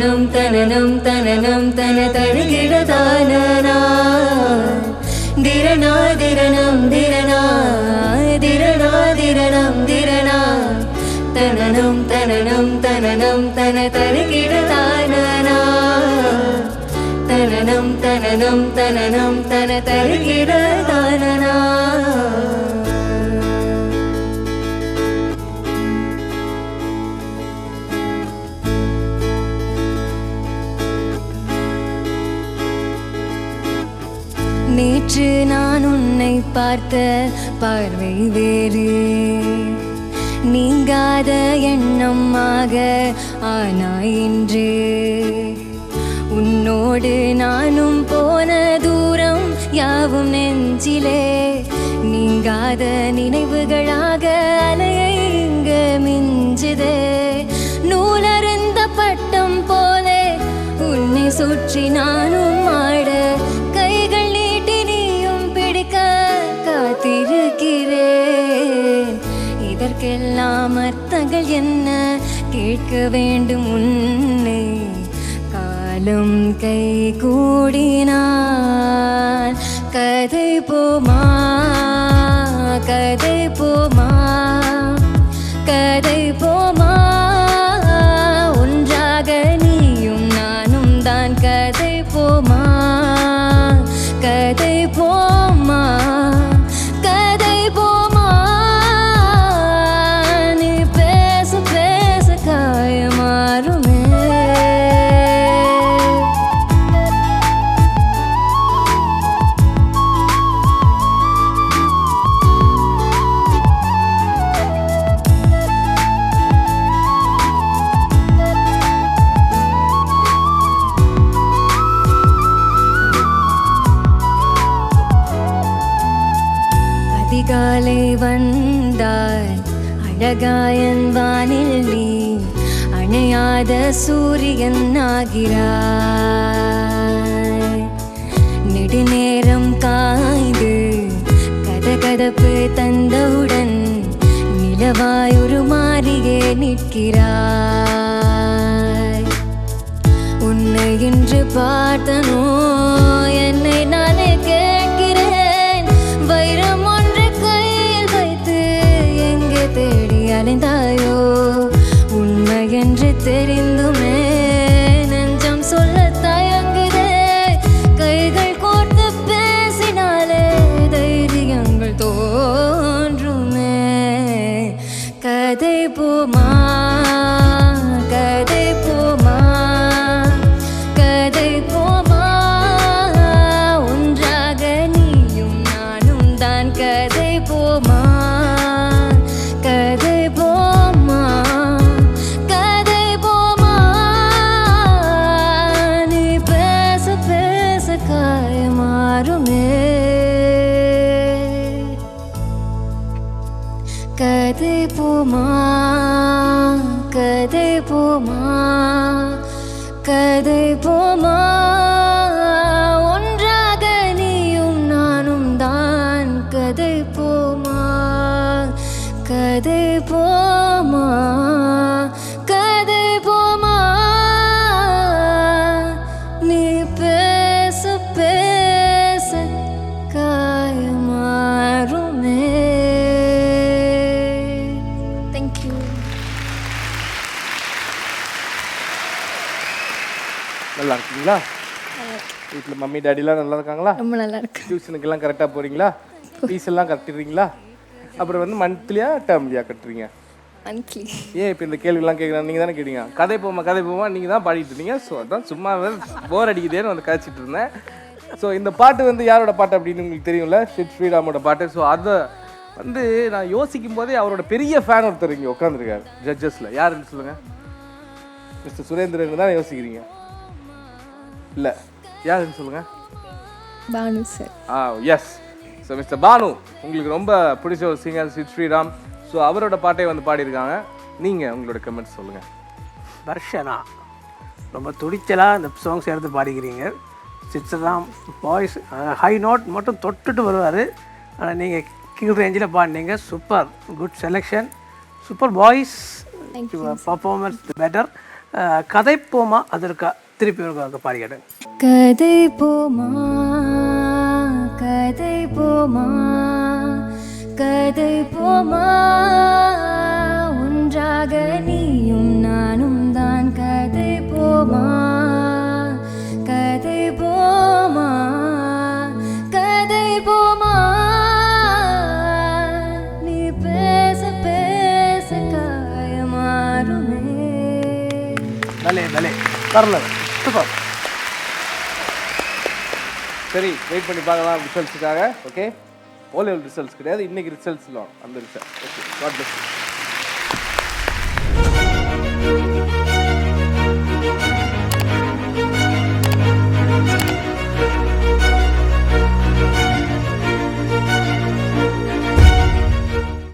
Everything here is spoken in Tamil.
தனனம் தனனம் தனனம் தன தருகிடதானா திரணா திரணம் திரணா திரணா திரணம் திரணா தனனம் தனனம் தனனம் தன தருகிடதானா தனனம் தனனம் தனனம் தன தருகிடதானா நேற்று நான் உன்னை பார்த்த பார்வை வேறு. நீங்காத எண்ணமாக ஆனாய் என்று. உன்னோடு நானும் போன தூரம் யாவும் நெஞ்சிலே. நீங்காத நினைவுகளாக அலையை இங்கு மிஞ்சுதே. நூலருந்த பட்டம் போலே உன்னை சுற்றி நானும் இதற்கெல்லாம் அர்த்தங்கள் என்ன? கேட்க வேண்டும் உன்னை. காலம் கை கூடினார் கதை போமா? கதை போமா? கதை போமா? ஒன்றாக நீயும் நானும் தான் கதை அதிகாலை வந்தாய். அழகாயன் வானில் நீ அணையாத சூரியன் ஆகிறாய் நெடுநேரம் காய்ந்து கதகதப்பு தந்தவுடன் நிலவாய் ஒரு மாறியே நிற்கிறாய். உன்னை இன்று பார்த்தனோ தேடி உண்மை என்று தெரிந்த கதை போமா கதை போமா ஒன்றாக நீயும் நானும் தான் கதை போமா கதை போமா நல்லா இருக்கீங்களா வீட்டில் மம்மி டாடிலாம் நல்லா இருக்காங்களா ரொம்ப நல்லா இருக்கு டியூஷனுக்கெல்லாம் கரெக்டாக போகிறீங்களா ஃபீஸ் எல்லாம் கட்டிடுறீங்களா? அப்புறம் வந்து மந்த்லியா டேர்ம்லியா கட்டுறீங்க? மந்த்லி ஏன் இப்போ இந்த கேள்விலாம் கேட்குறாங்க நீங்கள் தானே கேட்டீங்க. கதை போமா கதை போமா நீங்கள் தான் பாடிட்டு இருந்தீங்க. ஸோ அதான் சும்மா போர் அடிக்குதேன்னு வந்து கதைச்சிட்டு இருந்தேன். ஸோ இந்த பாட்டு வந்து யாரோட பாட்டு அப்படின்னு உங்களுக்கு தெரியும்ல? ஷிட் ஸ்ரீராமோட பாட்டு. ஸோ அதை வந்து நான் யோசிக்கும் போதே அவரோட பெரிய ஃபேன் ஒருத்தர் இங்கே உட்காந்துருக்காரு ஜட்ஜஸில் யாருன்னு சொல்லுங்கள் மிஸ்டர் சுரேந்திரன் தான் யோசிக்கிறீங்க. இல்லை. யாருன்னு சொல்லுங்கள் பானு சார் ஆ எஸ் ஸோ மிஸ்டர் பானு உங்களுக்கு ரொம்ப பிடிச்ச ஒரு சிங்கர் சித் ஸ்ரீராம். ஸோ அவரோட பாட்டை வந்து பாடியிருக்காங்க. நீங்கள் உங்களோட கமெண்ட்ஸ் சொல்லுங்கள் தர்ஷனா ரொம்ப துடிச்சலாக இந்த சாங்ஸ் எடுத்து பாடிக்கிறீங்க. சித்ஸலாம் வாய்ஸ் ஹை நோட் மட்டும் தொட்டுட்டு வருவார். ஆனால் நீங்கள் கீழ் ரேஞ்சில் பாடினீங்க. Super good selection super voice performance better கதை போமா அதற்கு திருப்பி ஒரு பாடி கேட்டேன். கதை போமா கதை போமா கதை போமா ஒன்றாக நீயும் நானும் தான் கதை போமா கதை போமா கதை போமா. சூப்பர் சரி வெயிட் பண்ணி பார்க்கலாம் ரிசல்ட்ஸுக்காக ஓகே ஓ லெவல் ரிசல்ட்ஸ் கிடையாது. இன்னைக்கு ரிசல்ட்ஸ் அந்த ரிசல்ட் ஓகே காட் பிளஸ்